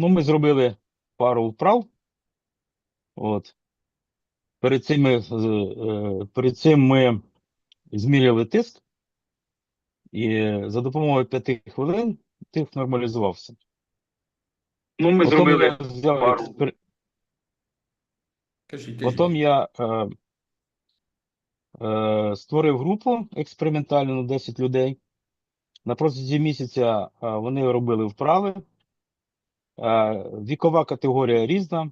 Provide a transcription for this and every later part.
Ну, ми зробили пару вправ. От. Перед цим ми, е, перед цим ми зміряли тиск, і за допомогою 5 хвилин тиск нормалізувався. Ну, ми Потім зробили я взяв пару. експер... Кажіть, кажіть. Потім я е, е, створив групу експериментальну на 10 людей. На протязі місяця е, вони робили вправи. Вікова категорія різна.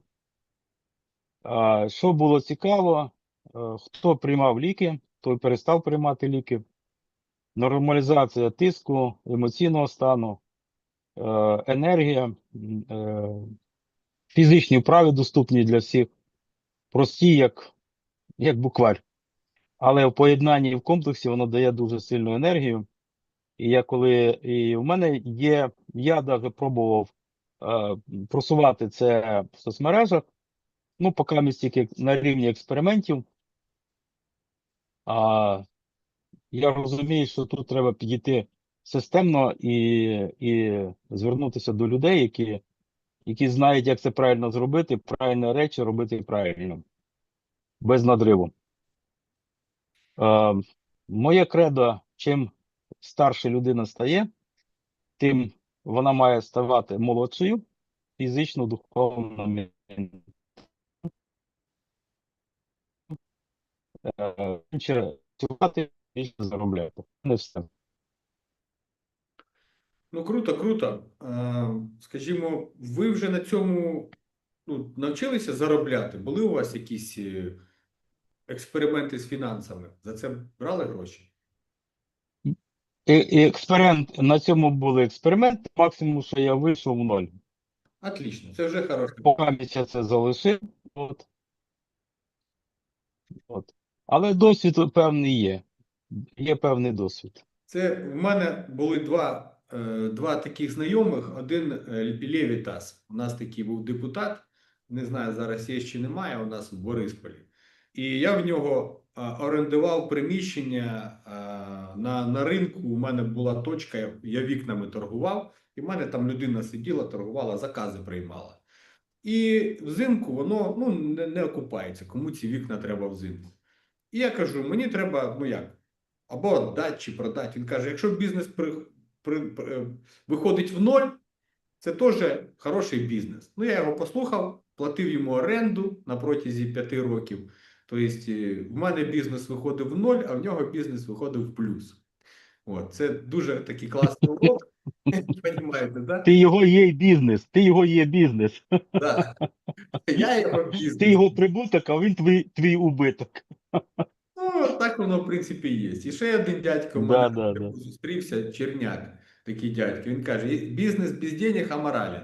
Що було цікаво, е, хто приймав ліки, той перестав приймати ліки. Нормалізація тиску, емоційного стану, е, енергія, е, фізичні вправи доступні для всіх, прості, як, як букварь. Але в поєднанні і в комплексі воно дає дуже сильну енергію. І я коли і в мене є, я навіть пробував просувати це в соцмережах, ну, поки ми тільки на рівні експериментів. А я розумію, що тут треба підійти системно і, і звернутися до людей, які, які знають, як це правильно зробити, правильні речі робити правильно, без надриву. Е, моє кредо, чим старше людина стає, тим вона має ставати молодшою, фізично, духовно, працювати, більше заробляти. Не все. Ну, круто, круто. Е, Скажімо, ви вже на цьому ну, навчилися заробляти? Були у вас якісь е, експерименти з фінансами? За це брали гроші? Експеримент, на цьому були експерименти, максимум, що я вийшов в ноль. Отлично, це вже хороше. Поки я це залишив. От. От. Але досвід певний є. Є певний досвід. Це в мене були два, е, два таких знайомих. Один е, У нас такий був депутат. Не знаю, зараз є чи немає. У нас в Борисполі. І я в нього орендував приміщення е, на, на ринку. У мене була точка, я- вікнами торгував, і в мене там людина сиділа, торгувала, закази приймала. І взимку воно ну, не, не окупається. Кому ці вікна треба взимку? І я кажу: мені треба, ну як, або віддати чи продати. Він каже: якщо бізнес при, при, при- виходить в ноль, це теж хороший бізнес. Ну, я його послухав, платив йому оренду на протязі п'яти років. Тобто, в мене бізнес виходив в ноль, а в нього бізнес виходив в плюс. От, це дуже такий класний урок. Да? Ти його є бізнес, ти його є бізнес. Да. Я його бізнес. Ти його прибуток, а він твій, твій убиток. Ну, так воно, в принципі, є. І ще один дядько в Да, мене да, да. зустрівся, черняк, такий дядько. Він каже: бізнес без денег аморален.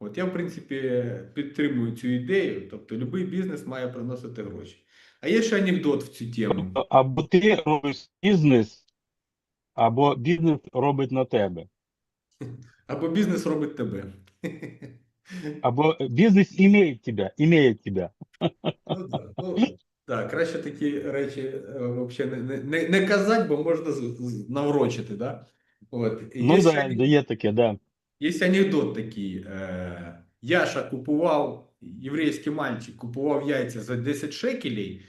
От я, в принципі, підтримую цю ідею. Тобто, будь-який бізнес має приносити гроші. А є ще анекдот в цю тему. Або ти робиш бізнес, або бізнес робить на тебе. Або бізнес робить тебе. Або бізнес імеє тебе, імеє тебе. Ну, да. ну, так, краще такі речі е, вообще не, не, не, казати, бо можна наврочити. Да? От. І Ну є ще да, да, є таке, да. Є анекдот такий. Е, Яша купував, єврейський мальчик купував яйця за 10 шекелей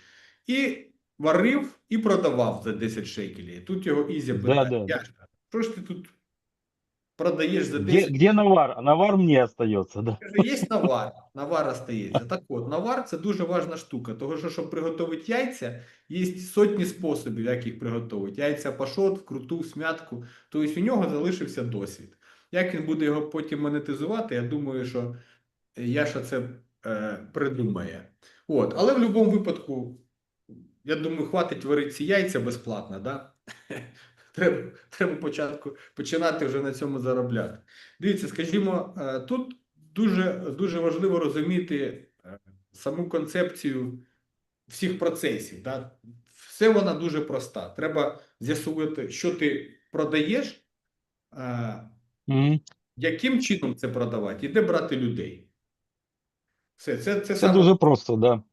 і варив і продавав за 10 шекелей. Тут його Ізя питає, да. Яша, що ж ти тут продаєш за 10 где навар? А навар мне остается, да. Каже, є навар, навар остається. Так от, навар це дуже важна штука, тому що, щоб приготувати яйця, є сотні способів, як їх приготувати. Яйця пашот, вкруту, смятку. Тобто у нього залишився досвід. Як він буде його потім монетизувати, я думаю, що Яша це е, придумає. От. Але в будь-якому випадку, я думаю, хватить варити ці яйця безплатно, да? Треба, треба початку, починати вже на цьому заробляти. Дивіться, скажімо, е, тут дуже, дуже важливо розуміти е, саму концепцію всіх процесів. Да? Все вона дуже проста. Треба з'ясувати, що ти продаєш, е, яким чином це продавати і де брати людей. Все, це, це, Це саме- дуже просто, да.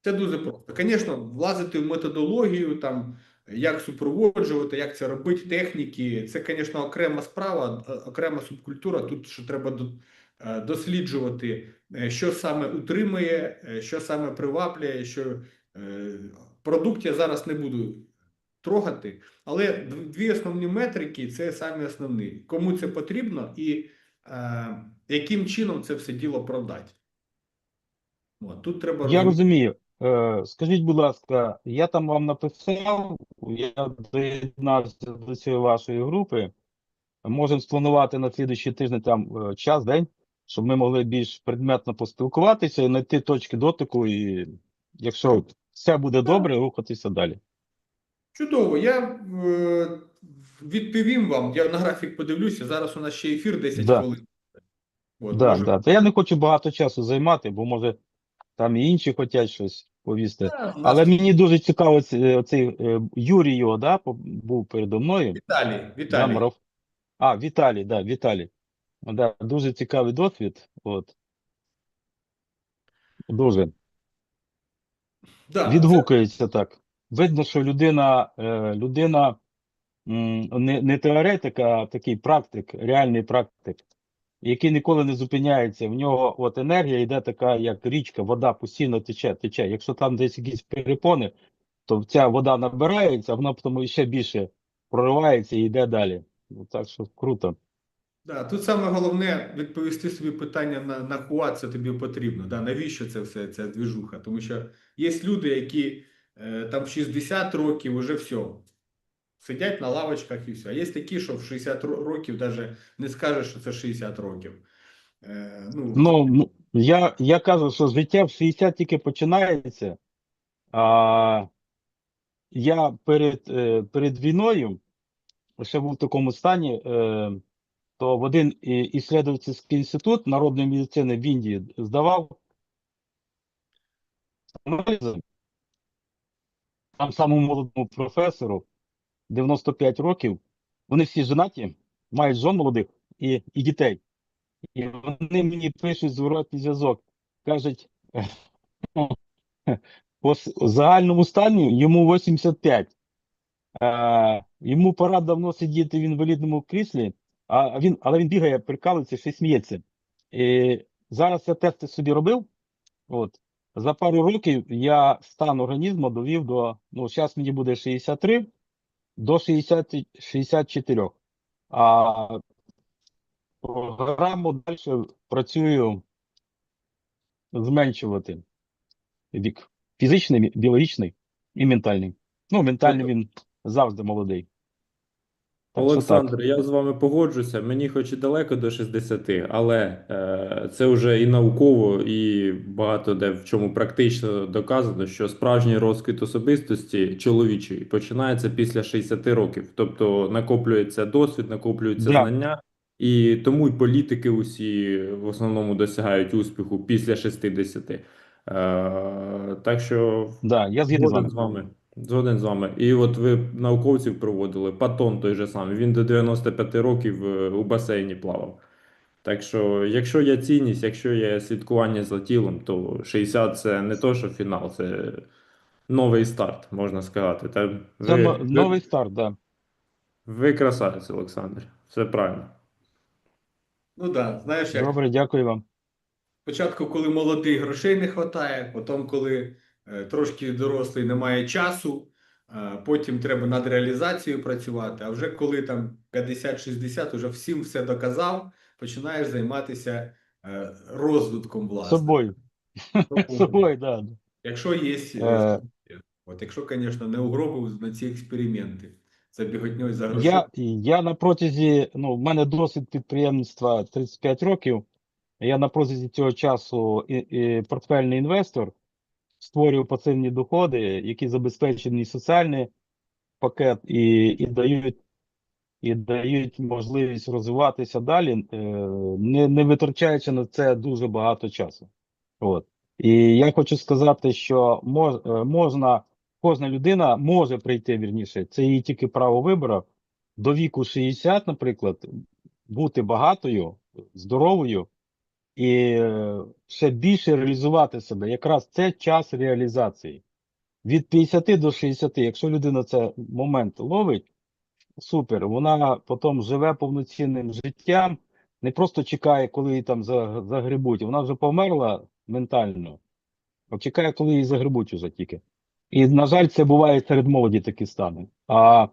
це дуже просто. Звісно, влазити в методологію, там, як супроводжувати, як це робити, техніки, це, звісно, окрема справа, е, окрема субкультура. Тут ще треба е, досліджувати, е, що саме утримує, що саме приваблює, що продукт я зараз не буду трогати, але дві основні метрики це самі основні. Кому це потрібно і е, яким чином це все діло продати. От, тут треба Я розумію. Е, Скажіть, будь ласка, я там вам написав, я доєднався до цієї вашої групи. Можемо спланувати на слідуючий тиждень там е, час, день, щоб ми могли більш предметно поспілкуватися і знайти точки дотику, і якщо все буде добре, рухатися далі. Чудово, я е, відповім вам. Я на графік подивлюся. Зараз у нас ще ефір 10 Да. хвилин. От, Да, може- да. Та я не хочу багато часу займати, бо може там і інші хочуть щось повісти. Да, нас Але мені дуже цікаво, ці- оцей е, Юрій його, да, був передо мною. Віталій, Да, Віталій. мараф- А, Віталій, да, Віталій. Да, дуже цікавий досвід. От. Дуже. Да, Відгукується так. Видно, що людина, е, людина не, не теоретик, а такий практик, реальний практик, який ніколи не зупиняється. В нього от енергія йде така, як річка, вода постійно тече, тече. Якщо там десь якісь перепони, то ця вода набирається, а вона потім ще більше проривається і йде далі. Ну, так що круто. Да, тут саме головне відповісти собі питання на, на хуа це тобі потрібно. Да, навіщо це все, ця двіжуха? Тому що є люди, які там в 60 років вже все. Сидять на лавочках і все. А є такі, що в 60 років навіть не скажеш, що це 60 років. Е, ну, Ну, ну, я, я кажу, що життя в 60 тільки починається. А, я перед, е, перед війною ще був в такому стані, е, то в один іслідовательський інститут народної медицини в Індії здавав аналізи. Там самому молодому професору 95 років. Вони всі женаті, мають жон молодих і, і дітей. І вони мені пишуть зворотний зв'язок. Кажуть, по загальному стані йому 85. Е, йому пора давно сидіти в інвалідному кріслі, а він, але він бігає, прикалується, ще сміється. І зараз я тести собі робив. От. За пару років я стан організму довів до, ну, зараз мені буде 63, до 60, 64. А програму далі працюю зменшувати вік. Фізичний, біологічний і ментальний. Ну, ментальний він завжди молодий. Олександр, я з вами погоджуся. Мені хоч і далеко до 60, але е, це вже і науково, і багато де в чому практично доказано, що справжній розквіт особистості чоловічої починається після 60 років. Тобто накоплюється досвід, накоплюються Да. знання, і тому й політики усі в основному досягають успіху після 60. Е, так що Да, я згідний з Згоден вами. з вами. Згоден з вами. І от ви науковців проводили, Патон той же самий, він до 95 років е, у басейні плавав. Так що, якщо є цінність, якщо є слідкування за тілом, то 60 це не то, що фінал, це новий старт, можна сказати. Та Це ви, но- ви, новий старт, да. ви красавець, Олександр. Все правильно. ну да, знаєш, як Добре, дякую вам. Спочатку, коли молодий, грошей не вистачає, потім, коли трошки дорослий, немає часу, е, потім треба над реалізацією працювати. А вже коли там 50-60, вже всім все доказав, починаєш займатися е, розвитком власне. Собою. Собою, да. Якщо є, Е. от якщо, звісно, не угробив на ці експерименти за біготньою за. Я, я на протязі, ну, в мене досвід підприємництва 35 років. Я на протязі цього часу і, і портфельний інвестор створюю пасивні доходи, які забезпечені соціальний пакет і, і дають і дають можливість розвиватися далі, е, не, не витрачаючи на це дуже багато часу. От. І я хочу сказати, що мож, е, можна, кожна людина може прийти вірніше, це її тільки право вибору, до віку 60, наприклад, бути багатою, здоровою і ще більше реалізувати себе. Якраз це час реалізації. Від 50 до 60, якщо людина це момент ловить, супер, вона потім живе повноцінним життям, не просто чекає, коли її там загребуть. Вона вже померла ментально, а чекає, коли її загребуть уже тільки. І, на жаль, це буває серед молоді такі стани. А,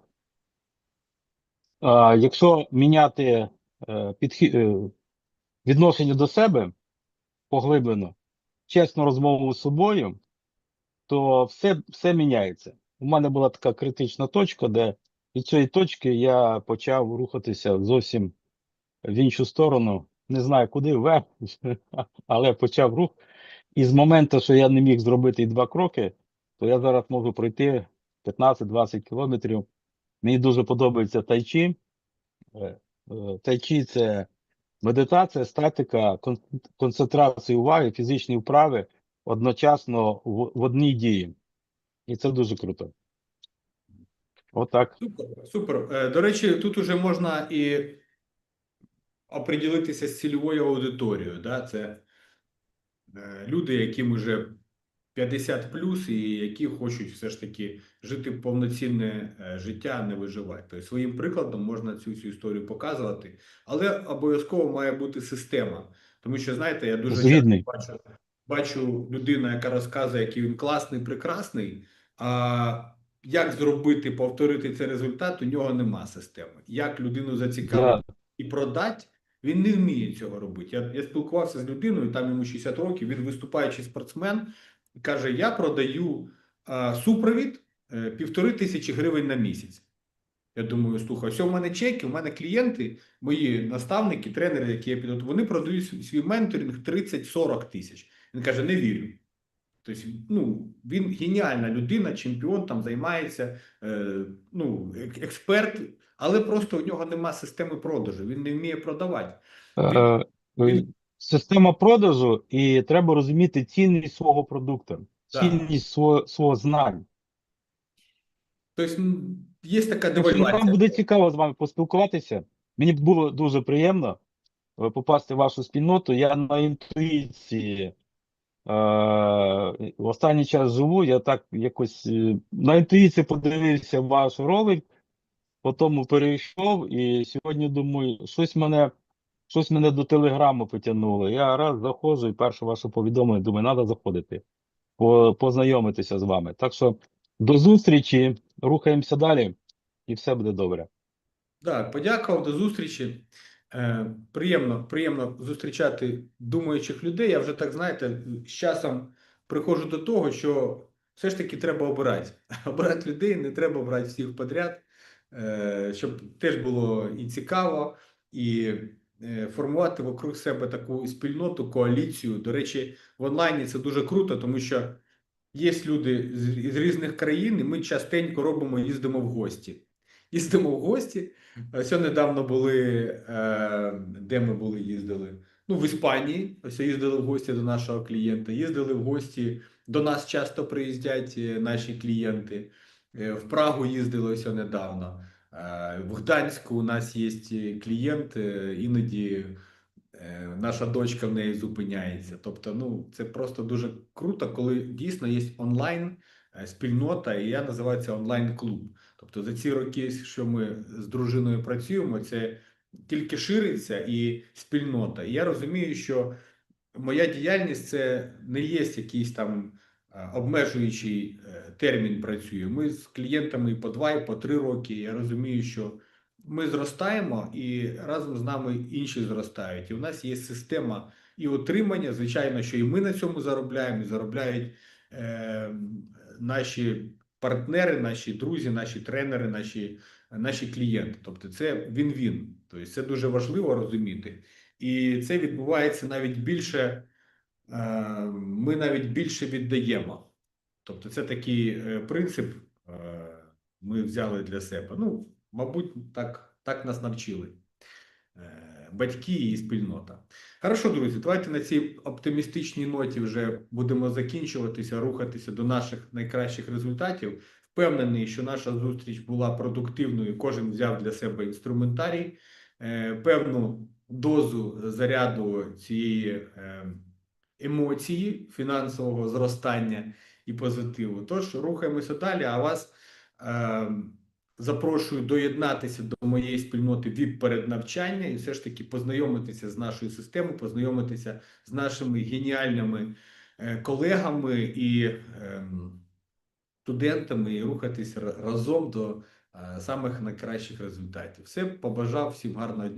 а якщо міняти е, підхід, е, відношення до себе поглиблено, чесну розмову з собою, то все, все міняється. У мене була така критична точка, де від цієї точки я почав рухатися зовсім в іншу сторону. Не знаю, куди вверх, але почав рух. І з моменту, що я не міг зробити і два кроки, то я зараз можу пройти 15-20 кілометрів. Мені дуже подобається тайчі. Е, е, Тайчі це медитація, статика, концентрація уваги, фізичні вправи одночасно в, в одній дії. І це дуже круто. Отак. Супер, супер. Е, До речі, тут уже можна і оприділитися з цільовою аудиторією. Да? Це е, люди, яким вже 50 плюс, і які хочуть все ж таки жити повноцінне е, життя, а не виживати. Тобто своїм прикладом можна цю всю історію показувати, але обов'язково має бути система. Тому що, знаєте, я дуже часто бачу, бачу людину, яка розказує, який він класний, прекрасний. А як зробити, повторити цей результат, у нього нема системи. Як людину зацікавити Да. і продати, він не вміє цього робити. Я, я спілкувався з людиною, там йому 60 років, він виступаючий спортсмен, каже: Я продаю а, супровід е, півтори тисячі гривень на місяць. Я думаю, слухай, все в мене чеки, у мене клієнти, мої наставники, тренери, які я підготував, вони продають свій- менторинг 30-40 тисяч. Він каже, не вірю. Тобто, ну, він геніальна людина, чемпіон, там займається, е, ну, експерт, але просто у нього нема системи продажу, він не вміє продавати. Е, він- Система продажу, і треба розуміти цінність свого продукту, Так. цінність свого, свого знань. Тобто, є така девальвація. буде цікаво з вами поспілкуватися. Мені було дуже приємно е, попасти в вашу спільноту. Я на інтуїції е, в останній час живу. Я так якось е, на інтуїції подивився ваш ролик, потім перейшов, і сьогодні думаю, щось мене, щось мене до телеграму потягнуло. Я раз заходжу і перше ваше повідомлення, думаю, треба заходити, познайомитися з вами. Так що до зустрічі, рухаємося далі, і все буде добре. Так, подякував, до зустрічі. Е, приємно, приємно зустрічати думаючих людей. Я вже так, знаєте, з часом приходжу до того, що все ж таки треба обирати. Обирати людей, не треба брати всіх подряд, е, щоб теж було і цікаво, і формувати вокруг себе таку спільноту, коаліцію. До речі, в онлайні це дуже круто, тому що є люди з, різних країн, і ми частенько робимо, їздимо в гості. Їздимо в гості. Ось недавно були, е, де ми були, їздили? Ну, в Іспанії. Ось їздили в гості до нашого клієнта. Їздили в гості. До нас часто приїздять е, наші клієнти. Е, В Прагу їздили ось недавно. Е, В Гданську у нас є клієнт, іноді наша дочка в неї зупиняється. Тобто, ну, це просто дуже круто, коли дійсно є онлайн е, спільнота, і я називаю це онлайн-клуб. Тобто за ці роки, що ми з дружиною працюємо, це тільки шириться і спільнота. І я розумію, що моя діяльність це не є якийсь там е, обмежуючий е, термін працює. Ми з клієнтами і по два, і по три роки. Я розумію, що ми зростаємо і разом з нами інші зростають. І у нас є система і отримання. Звичайно, що і ми на цьому заробляємо, і заробляють е, наші партнери, наші друзі, наші тренери, наші, наші клієнти. Тобто, це він-він. Тобто, це дуже важливо розуміти. І це відбувається навіть більше. е, Ми навіть більше віддаємо. Тобто, це такий е, принцип е, ми взяли для себе. Ну, мабуть, так, так нас навчили е, батьки і спільнота. Хорошо, друзі, давайте на цій оптимістичній ноті вже будемо закінчуватися, рухатися до наших найкращих результатів. Впевнений, що наша зустріч була продуктивною. Кожен взяв для себе інструментарій, певну дозу заряду цієї емоції, фінансового зростання і позитиву. Тож рухаємося далі. А вас е, запрошую доєднатися до моєї спільноти ВІП перед навчання і все ж таки познайомитися з нашою системою, познайомитися з нашими геніальними е, колегами і ем, студентами і рухатись ра- разом до е, самих найкращих результатів. Все побажав всім гарного дня.